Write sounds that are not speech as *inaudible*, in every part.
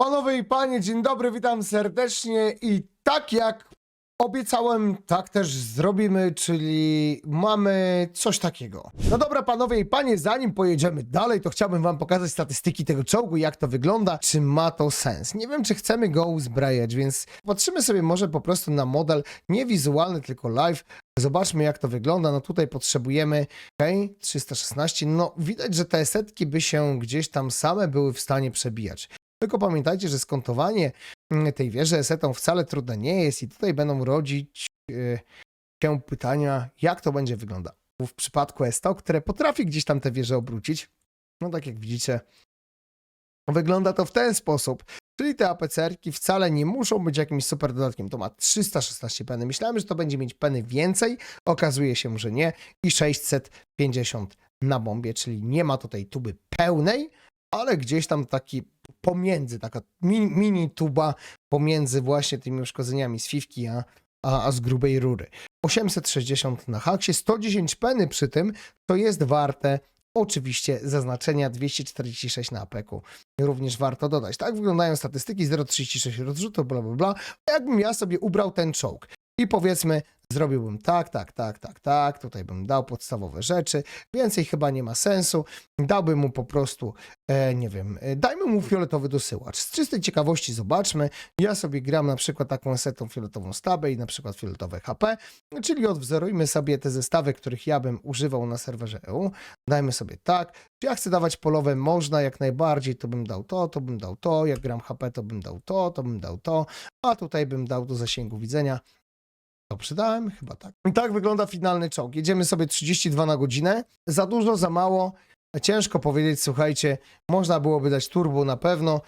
Panowie i panie, dzień dobry, witam serdecznie i tak jak obiecałem, tak też zrobimy, czyli mamy coś takiego. No dobra, panowie i panie, zanim pojedziemy dalej, to chciałbym wam pokazać statystyki tego czołgu, jak to wygląda, czy ma to sens. Nie wiem, czy chcemy go uzbrajać, więc patrzymy sobie może po prostu na model, nie wizualny, tylko live. Zobaczmy, jak to wygląda. No tutaj potrzebujemy, okej, 316. No widać, że te setki by się gdzieś tam same były w stanie przebijać. Tylko pamiętajcie, że skontowanie mm, tej wieży esetą wcale trudne nie jest i tutaj będą rodzić yy, się pytania, jak to będzie wyglądało w przypadku ESTO, które potrafi gdzieś tam te wieże obrócić. No tak jak widzicie, wygląda to w ten sposób. Czyli te APCR-ki wcale nie muszą być jakimś super dodatkiem. To ma 316 peny. Myślałem, że to będzie mieć peny więcej. Okazuje się, że nie. I 650 na bombie, czyli nie ma tutaj tuby pełnej, ale gdzieś tam taki pomiędzy, taka mini, tuba pomiędzy właśnie tymi uszkodzeniami z fifki, a, a, a z grubej rury. 860 na haksie, 110 peny przy tym, to jest warte oczywiście zaznaczenia 246 na apeku. Również warto dodać. Tak wyglądają statystyki, 0,36 rozrzutu, bla bla bla. Jakbym ja sobie ubrał ten czołg i powiedzmy zrobiłbym tak, tak, tak, tak, tak, tutaj bym dał podstawowe rzeczy, więcej chyba nie ma sensu, dałbym mu po prostu, e, nie wiem, e, dajmy mu fioletowy dosyłacz. Z czystej ciekawości zobaczmy, ja sobie gram na przykład taką setą fioletową stabę i na przykład fioletowe HP, czyli odwzorujmy sobie te zestawy, których ja bym używał na serwerze EU, dajmy sobie tak, czy ja chcę dawać polowe, można jak najbardziej, to bym dał to, to bym dał to, jak gram HP, to bym dał to, to bym dał to, a tutaj bym dał do zasięgu widzenia to przydałem? Chyba tak. I tak wygląda finalny czołg. Jedziemy sobie 32 na godzinę. Za dużo, za mało. Ciężko powiedzieć, słuchajcie, można byłoby dać turbo na pewno,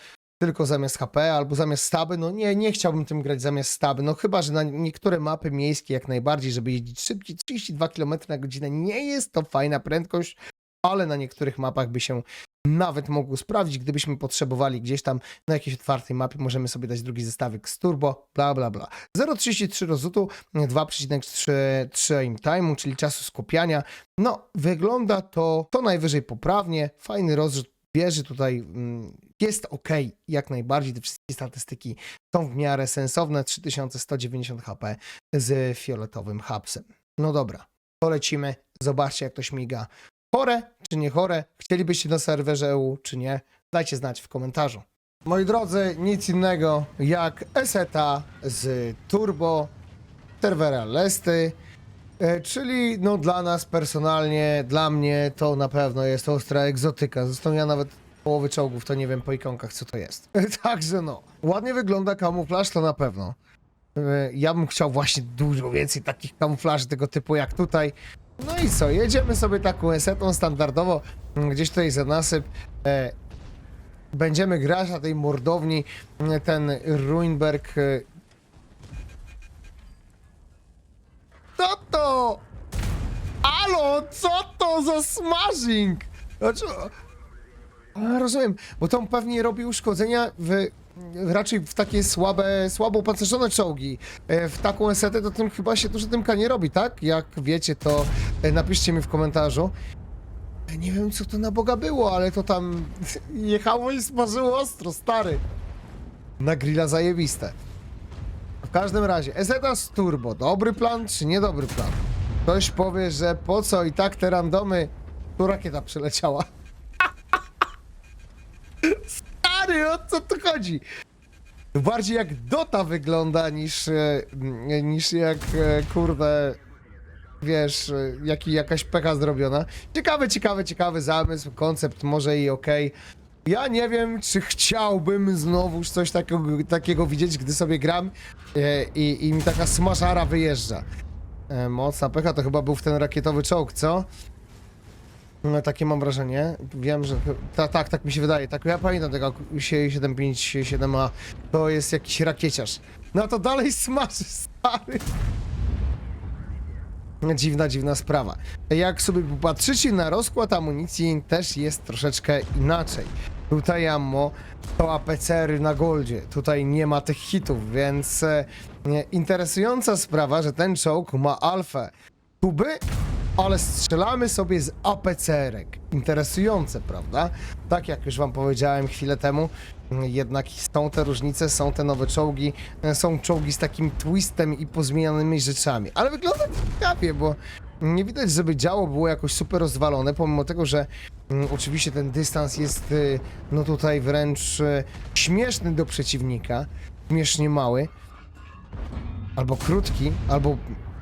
tylko zamiast HP albo zamiast staby. No nie, nie chciałbym tym grać zamiast staby. No chyba, że na niektóre mapy miejskie jak najbardziej, żeby jeździć szybciej, 32 km na godzinę nie jest to fajna prędkość, ale na niektórych mapach by się nawet mogło sprawdzić, gdybyśmy potrzebowali gdzieś tam na jakiejś otwartej mapie, możemy sobie dać drugi zestawik z turbo, bla bla bla. 0,33 rozrzutu, 2,3 aim time'u, czyli czasu skupiania. No, wygląda to to najwyżej poprawnie, fajny rozrzut wieży tutaj mm, jest ok, jak najbardziej, te wszystkie statystyki są w miarę sensowne, 3190 HP z fioletowym hapsem. No dobra, polecimy, zobaczcie jak to śmiga. Chore czy nie chore? Chcielibyście na serwerze EU czy nie? Dajcie znać w komentarzu. Moi drodzy, nic innego jak Eseta z Turbo serwera Lesty, e, czyli no dla nas personalnie, dla mnie to na pewno jest ostra egzotyka. Zresztą ja nawet połowy czołgów to nie wiem po ikonkach co to jest. *laughs* Także no, ładnie wygląda kamuflaż to na pewno. E, Ja bym chciał właśnie dużo więcej takich kamuflaży tego typu jak tutaj. No i co, jedziemy sobie taką esetą standardowo, mm, gdzieś tutaj za nasyp. E, będziemy grać na tej mordowni. Mm, Ten Ruinberg. e, Co to? Alo, co to za smashing? Znaczy, a, rozumiem, bo to on pewnie robi uszkodzenia w, raczej w takie słabe, słabo opancerzone czołgi. E, W taką esetę to tym chyba się dużo dymka nie robi, tak? Jak wiecie, to e, napiszcie mi w komentarzu. E, Nie wiem, co to na Boga było, ale to tam *laughs* jechało i smażyło ostro, stary. Na grilla zajebiste. W każdym razie, Eseta z Turbo, dobry plan czy niedobry plan? Ktoś powie, że po co i tak te randomy, tu rakieta przyleciała. O co tu chodzi? Bardziej jak Dota wygląda niż, e, niż jak, e, kurde, wiesz, e, jaki, jakaś pecha zrobiona. Ciekawy, ciekawy, ciekawy zamysł, koncept może i okej. Ja nie wiem, czy chciałbym znowuż coś takiego, takiego widzieć, gdy sobie gram e, i, i mi taka smażara wyjeżdża. E, mocna pecha to chyba był w ten rakietowy czołg, co? No, takie mam wrażenie. Wiem, że. Ta, tak, tak mi się wydaje. Tak, ja pamiętam tego 757A. To jest jakiś rakieciarz. No to dalej smaży, stary. Dziwna, dziwna sprawa. Jak sobie popatrzycie na rozkład amunicji, też jest troszeczkę inaczej. Tutaj ammo to APCR na goldzie. Tutaj nie ma tych hitów, więc e, interesująca sprawa, że ten czołg ma alfę tuby ale strzelamy sobie z APCR-ek. Interesujące, prawda? Tak jak już wam powiedziałem chwilę temu, jednak są te różnice, są te nowe czołgi, są czołgi z takim twistem i pozmienianymi rzeczami. Ale wygląda ciekawie, bo nie widać, żeby działo było jakoś super rozwalone, pomimo tego, że mm, oczywiście ten dystans jest y, no tutaj wręcz y, śmieszny do przeciwnika, śmiesznie mały, albo krótki, albo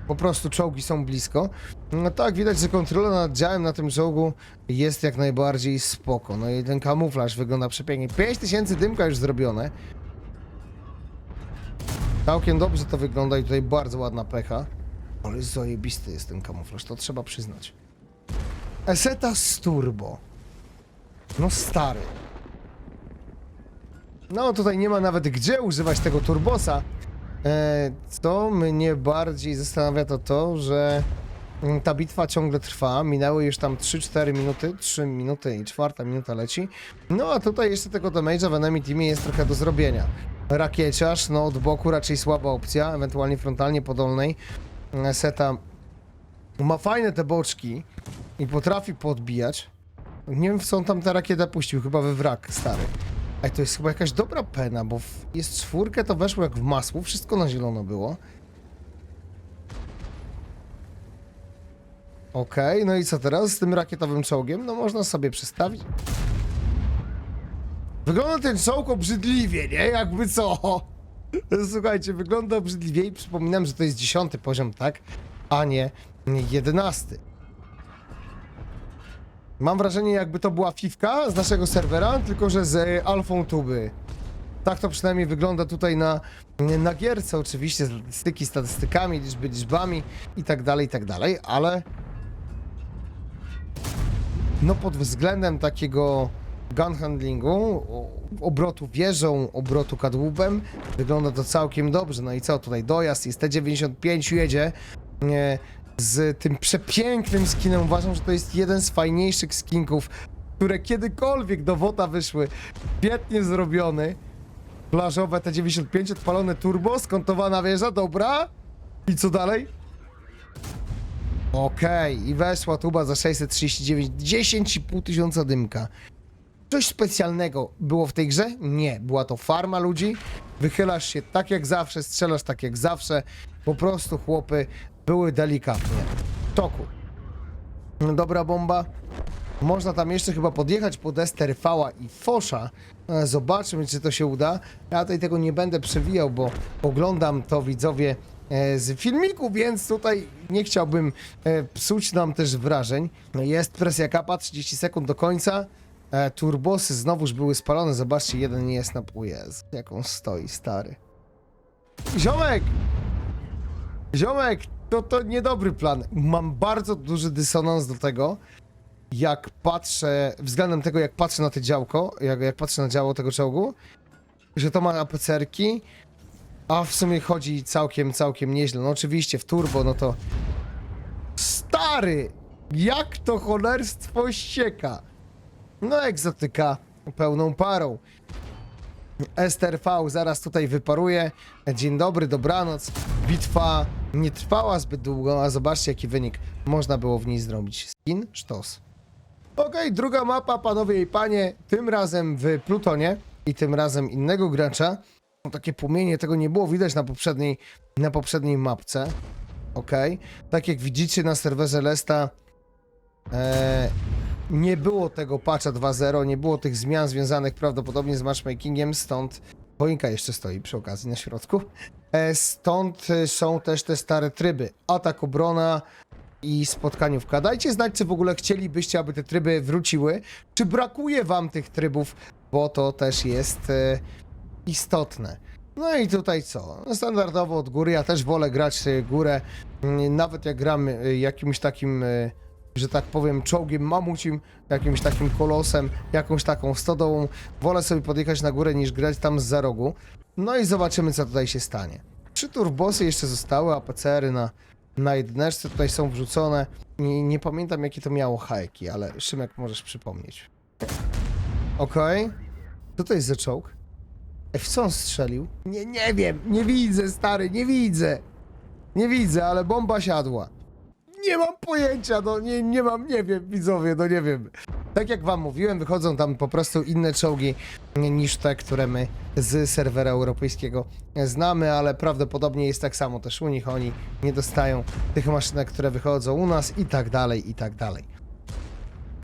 po prostu czołgi są blisko. No tak, widać, że kontrola nad działem na tym czołgu jest jak najbardziej spoko. No i ten kamuflaż wygląda przepięknie. 5000 dymka już zrobione. Całkiem dobrze to wygląda i tutaj bardzo ładna pecha. Ale zajebisty jest ten kamuflaż, to trzeba przyznać. Eseta z turbo. No stary. No tutaj nie ma nawet gdzie używać tego turbosa. E, co mnie bardziej zastanawia to to, że mm, ta bitwa ciągle trwa. Minęły już tam 3-4 minuty, 3 minuty i czwarta minuta leci. No a tutaj jeszcze tego damage'a w enemy teamie jest trochę do zrobienia. Rakieciarz, no od boku raczej słaba opcja, ewentualnie frontalnie po dolnej. E, Seta ma fajne te boczki i potrafi podbijać. Nie wiem w co on tam tę rakietę puścił, chyba we wrak stary. Ej, to jest chyba jakaś dobra pena, bo w, jest czwórkę, to weszło jak w masło, wszystko na zielono było. Okej, no i co teraz z tym rakietowym czołgiem? No można sobie przestawić. Wygląda ten czołg obrzydliwie, nie? Jakby co? *laughs* Słuchajcie, wygląda obrzydliwie i przypominam, że to jest dziesiąty poziom, tak? A nie jedenasty. Mam wrażenie, jakby to była fifka z naszego serwera, tylko że z e, alfą tuby. Tak to przynajmniej wygląda tutaj na, na gierce, oczywiście, statystyki statystykami, liczby liczbami i tak dalej, i tak dalej, ale no pod względem takiego gun handlingu, obrotu wieżą, obrotu kadłubem, wygląda to całkiem dobrze. No i co tutaj, dojazd jest T95 jedzie z tym przepięknym skinem. Uważam, że to jest jeden z fajniejszych skinków, które kiedykolwiek do WOTA wyszły. Świetnie zrobiony. Plażowe T95, odpalone turbo, skontowana wieża, dobra. I co dalej? Okej, i weszła tuba za 639, 10,5 tysiąca dymka. Coś specjalnego było w tej grze? Nie, była to farma ludzi. Wychylasz się tak jak zawsze, strzelasz tak jak zawsze. Po prostu chłopy były delikatnie. W toku. Dobra bomba. Można tam jeszcze chyba podjechać pod Esterfała i Fosza. E, Zobaczymy, czy to się uda. Ja tutaj tego nie będę przewijał, bo oglądam to widzowie e, z filmiku, więc tutaj nie chciałbym e, psuć nam też wrażeń. Jest presja kapa, 30 sekund do końca. Turbosy znowuż były spalone. Zobaczcie, jeden nie jest na... O Jezu, jak on stoi, stary. Ziomek! Ziomek, to, to niedobry plan. Mam bardzo duży dysonans do tego, jak patrzę, względem tego, jak patrzę na to działko, jak, jak patrzę na działo tego czołgu, że to ma APCR-ki, a w sumie chodzi całkiem, całkiem nieźle. No oczywiście w turbo, no to... Stary! Jak to cholerstwo ścieka! No egzotyka pełną parą. Ester V zaraz tutaj wyparuje. Dzień dobry, dobranoc. Bitwa nie trwała zbyt długo, a zobaczcie jaki wynik można było w niej zrobić. Skin, sztos. Okej, druga mapa, panowie i panie. Tym razem w Plutonie i tym razem innego gracza. Takie płomienie, tego nie było widać na poprzedniej, na poprzedniej mapce. Okej. Tak jak widzicie na serwerze Lesta e, nie było tego patcha 2.0, nie było tych zmian związanych prawdopodobnie z matchmakingiem, stąd choinka jeszcze stoi przy okazji na środku. E, stąd e, są też te stare tryby. Atak, obrona i spotkaniówka. Dajcie znać, czy w ogóle chcielibyście, aby te tryby wróciły. Czy brakuje wam tych trybów, bo to też jest e, istotne. No i tutaj co? No Standardowo od góry, ja też wolę grać górę, Mm, nawet jak gram jakimś takim, że tak powiem, czołgiem mamucim, jakimś takim kolosem, jakąś taką stodołą, wolę sobie podjechać na górę niż grać tam z za rogu. No i zobaczymy, co tutaj się stanie. Trzy turbosy jeszcze zostały, APCR-y na, na tutaj są wrzucone. Nie, nie pamiętam, jakie to miało hajki, ale Szymek możesz przypomnieć. Okej. Co to jest za czołg? W co on strzelił? Nie, nie wiem, nie widzę, stary, nie widzę. Nie widzę, ale bomba siadła. Nie mam pojęcia, no nie, nie mam, nie wiem, widzowie, no nie wiem. Tak jak wam mówiłem, wychodzą tam po prostu inne czołgi niż te, które my z serwera europejskiego znamy, ale prawdopodobnie jest tak samo też u nich, oni nie dostają tych maszynek, które wychodzą u nas i tak dalej, i tak dalej.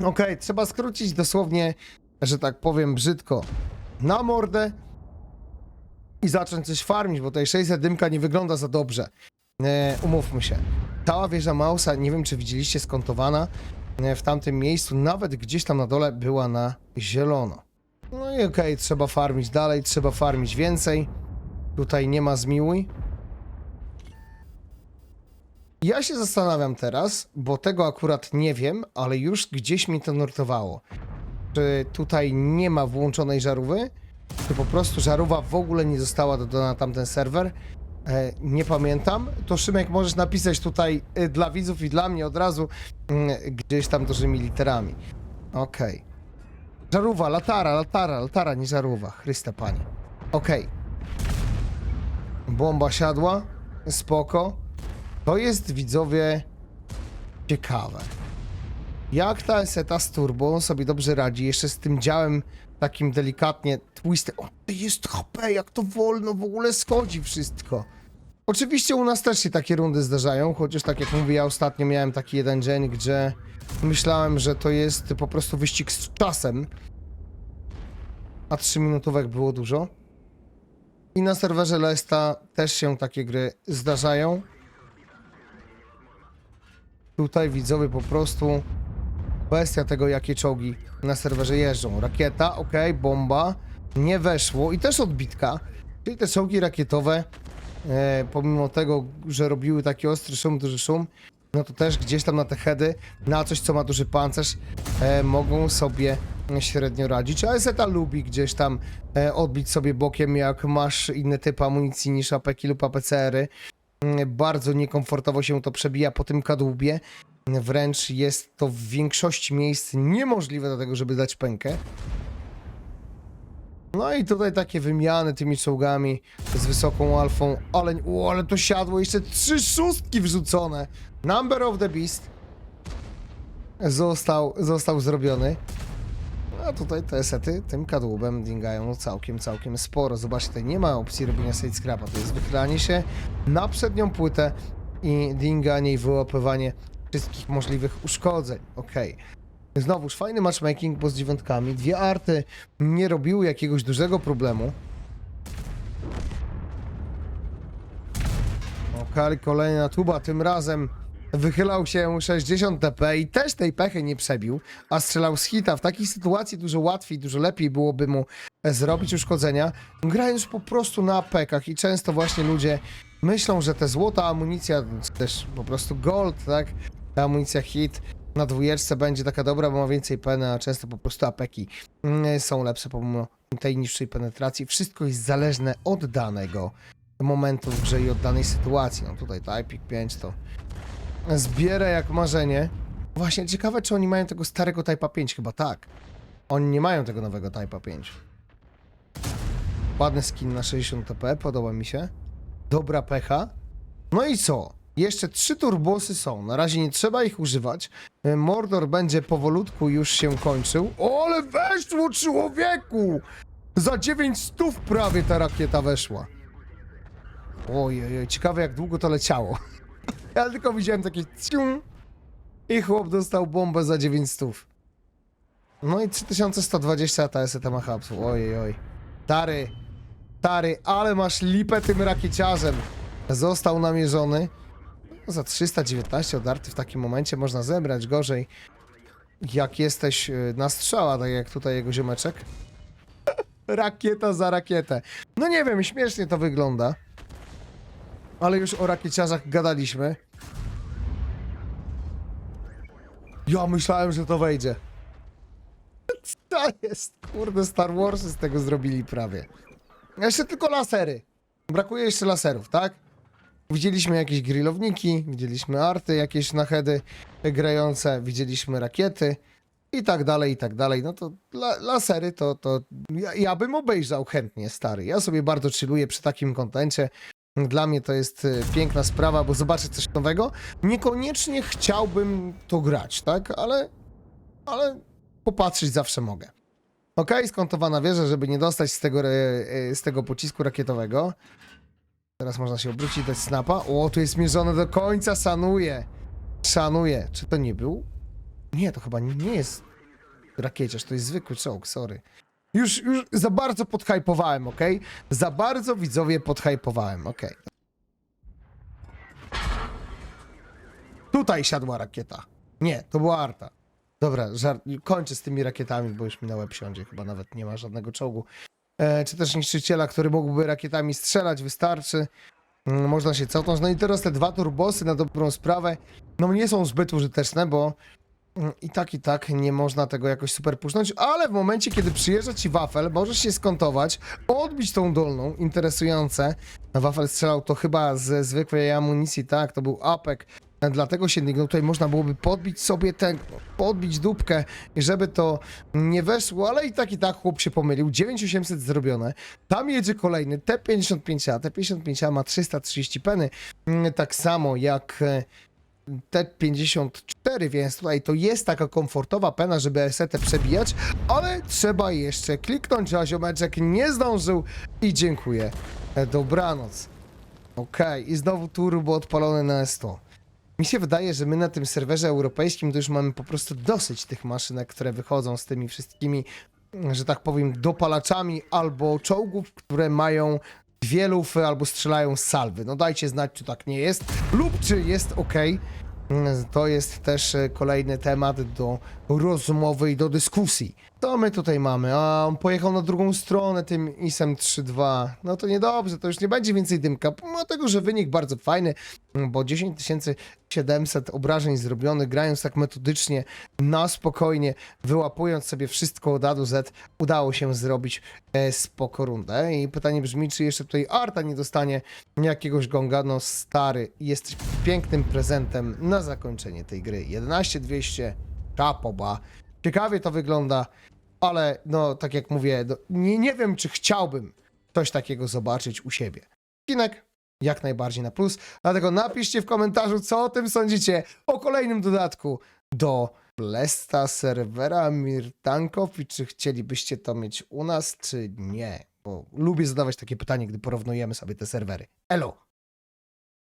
Okej, trzeba skrócić dosłownie, że tak powiem brzydko, na mordę i zacząć coś farmić, bo tutaj 600 dymka nie wygląda za dobrze. E, umówmy się. Cała wieża Mausa, nie wiem czy widzieliście, skontowana e, w tamtym miejscu, nawet gdzieś tam na dole była na zielono. No i okej, trzeba farmić dalej, trzeba farmić więcej. Tutaj nie ma zmiłuj. Ja się zastanawiam teraz, bo tego akurat nie wiem, ale już gdzieś mi to nurtowało. Czy tutaj nie ma włączonej żarówy? Czy po prostu żarówa w ogóle nie została dodana na tamten serwer? E, nie pamiętam. To Szymek możesz napisać tutaj y, dla widzów i dla mnie od razu mm, gdzieś tam dużymi literami. Okej. Żarówa, latara, latara, latara, nie żarówa. Chryste panie. Okej. Bomba siadła. Spoko. To jest widzowie ciekawe. Jak ta seta z turbo sobie dobrze radzi, jeszcze z tym działem takim delikatnie twistem. O, to jest HP, jak to wolno w ogóle schodzi wszystko. Oczywiście u nas też się takie rundy zdarzają, chociaż tak jak mówię, ja ostatnio miałem taki jeden dzień, gdzie myślałem, że to jest po prostu wyścig z czasem, a 3 minutówek było dużo. I na serwerze Lesta też się takie gry zdarzają. Tutaj widzowie po prostu kwestia tego, jakie czołgi na serwerze jeżdżą. Rakieta, ok, bomba, nie weszło i też odbitka. Czyli te czołgi rakietowe, e, pomimo tego, że robiły taki ostry szum, duży szum, no to też gdzieś tam na te heady, na coś, co ma duży pancerz, e, mogą sobie średnio radzić. A Zeta lubi gdzieś tam e, odbić sobie bokiem, jak masz inny typ amunicji niż APK lub APCR-y. Mm, Bardzo niekomfortowo się to przebija po tym kadłubie. Wręcz jest to w większości miejsc niemożliwe do tego, żeby dać pękę. No i tutaj takie wymiany tymi czołgami z wysoką alfą. Ale, o, ale to siadło, jeszcze trzy szóstki wrzucone. Number of the Beast został, został zrobiony. A tutaj te sety tym kadłubem dingają całkiem, całkiem sporo. Zobaczcie, tutaj nie ma opcji robienia side scrapa. To jest wychylanie się na przednią płytę i dinganie i wyłapywanie wszystkich możliwych uszkodzeń. Okej. Znowuż fajny matchmaking, bo z dziewiątkami. Dwie arty nie robiły jakiegoś dużego problemu. Okej, kolejna tuba, tym razem wychylał się 60 TP i też tej pechy nie przebił, a strzelał z hita. W takiej sytuacji dużo łatwiej, dużo lepiej byłoby mu e, zrobić uszkodzenia, grając po prostu na pekach i często właśnie ludzie myślą, że te złota amunicja, czy też po prostu gold, tak, ta amunicja hit na dwójeczce będzie taka dobra, bo ma więcej peny, a często po prostu apeki są lepsze pomimo tej niższej penetracji. Wszystko jest zależne od danego momentu w grze i od danej sytuacji. No tutaj Typik 5 to zbiera jak marzenie. Właśnie ciekawe, czy oni mają tego starego Type'a 5, chyba tak. Oni nie mają tego nowego Type'a 5. Ładny skin na 60 TP, podoba mi się. Dobra pecha. No i co? Jeszcze trzy turbosy są. Na razie nie trzeba ich używać. E, Mordor będzie powolutku już się kończył. O, ale weszło człowieku! Za 9 stów prawie ta rakieta weszła. Ojej, ciekawe jak długo to leciało. *laughs* Ja tylko widziałem takie cium i chłop dostał bombę za 9 stów. No i 3120 ATS tam hapsu. Ojej, oj. Tary, tary, ale masz lipę tym rakieciarzem. Został namierzony. No, za 319 odarty w takim momencie można zebrać gorzej. Jak jesteś y, na strzała, tak jak tutaj jego ziomeczek. *laughs* Rakieta za rakietę. No nie wiem, śmiesznie to wygląda. Ale już o rakieciarzach gadaliśmy. Ja myślałem, że to wejdzie. *laughs* Co jest? Kurde, Star Warsy z tego zrobili prawie. Jeszcze tylko lasery. Brakuje jeszcze laserów, tak? Widzieliśmy jakieś grillowniki, widzieliśmy arty jakieś na heady grające, widzieliśmy rakiety i tak dalej, i tak dalej. No to la, lasery to, to ja, ja bym obejrzał chętnie, stary. Ja sobie bardzo chilluję przy takim kontencie. Dla mnie to jest y, piękna sprawa, bo zobaczę coś nowego. Niekoniecznie chciałbym to grać, tak? Ale, ale popatrzeć zawsze mogę. Ok, skontowana wieża, żeby nie dostać z tego, e, e, z tego pocisku rakietowego. Teraz można się obrócić dać snapa. O, tu jest mierzone do końca, szanuję. Szanuję. Czy to nie był? Nie, to chyba nie jest rakieciarz, to jest zwykły czołg, sorry. Już, już za bardzo podhypowałem, ok? Za bardzo widzowie podhypowałem, ok. Tutaj siadła rakieta. Nie, to była arta. Dobra, żart, kończę z tymi rakietami, bo już mi na łeb siądzie. Chyba nawet nie ma żadnego czołgu. E, czy też niszczyciela, który mógłby rakietami strzelać, wystarczy. Mm, Można się cofnąć. No i teraz te dwa turbosy na dobrą sprawę, no nie są zbyt użyteczne, bo mm, i tak, i tak nie można tego jakoś super pusznąć, ale w momencie, kiedy przyjeżdża ci wafel, możesz się skontować, odbić tą dolną, interesujące. No, wafel strzelał to chyba ze zwykłej amunicji, tak, to był apek, dlatego się no, tutaj można byłoby podbić sobie ten, podbić dupkę, żeby to nie weszło, ale i tak, i tak chłop się pomylił, 9800 zrobione, tam jedzie kolejny T55A, T55A ma 330 peny, Mm, tak samo jak e, T54, więc tutaj to jest taka komfortowa pena, żeby esetę przebijać, ale trzeba jeszcze kliknąć, a ziomeczek nie zdążył i dziękuję. E, Dobranoc. Okej, i znowu turbo odpalone na S100. Mi się wydaje, że my na tym serwerze europejskim to już mamy po prostu dosyć tych maszynek, które wychodzą z tymi wszystkimi, że tak powiem, dopalaczami albo czołgów, które mają dwie lufy albo strzelają z salwy. No dajcie znać, czy tak nie jest, lub czy jest ok. To jest też e, kolejny temat do rozmowy i do dyskusji. Co my tutaj mamy? A, on pojechał na drugą stronę tym ISem 3.2. No to niedobrze, to już nie będzie więcej dymka. Pomimo tego, że wynik bardzo fajny, bo 10700 obrażeń zrobionych, grając tak metodycznie, na spokojnie, wyłapując sobie wszystko od A do Z, udało się zrobić e, spoko rundę. I pytanie brzmi, czy jeszcze tutaj Arta nie dostanie jakiegoś gonga? No stary, jesteś pięknym prezentem na zakończenie tej gry. 11200, czapoba. Ciekawie to wygląda, ale no tak jak mówię, no, nie, nie wiem, czy chciałbym coś takiego zobaczyć u siebie. Kinek jak najbardziej na plus. Dlatego napiszcie w komentarzu, co o tym sądzicie, o kolejnym dodatku do Blesta serwera Mirtankow i czy chcielibyście to mieć u nas, czy nie. Bo lubię zadawać takie pytanie, gdy porównujemy sobie te serwery. Elo!